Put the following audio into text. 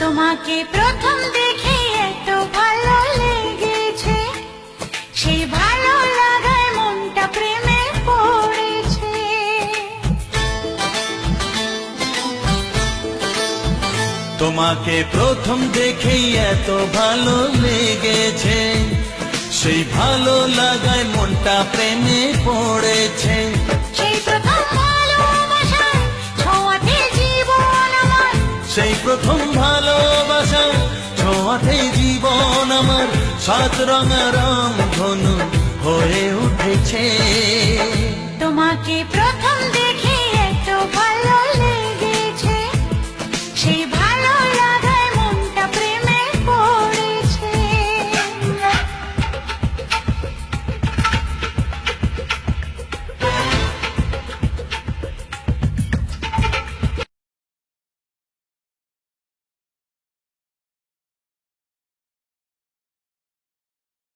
তোমাকে প্রথম দেখে এত ভালো লেগেছে। সেই ভালো লাগায় মনটা প্রেমে পড়েছে। তোমাকে প্রথম দেখেই এত ভালো লেগেছে। সেই ভালো লাগায় মনটা প্রেমে পড়েছে। সেই প্রথম ভালোবাসা ছোঁয়াতে জীবন আমার সাত রঙা রং ধনু হয়ে উঠেছে। তোমাকে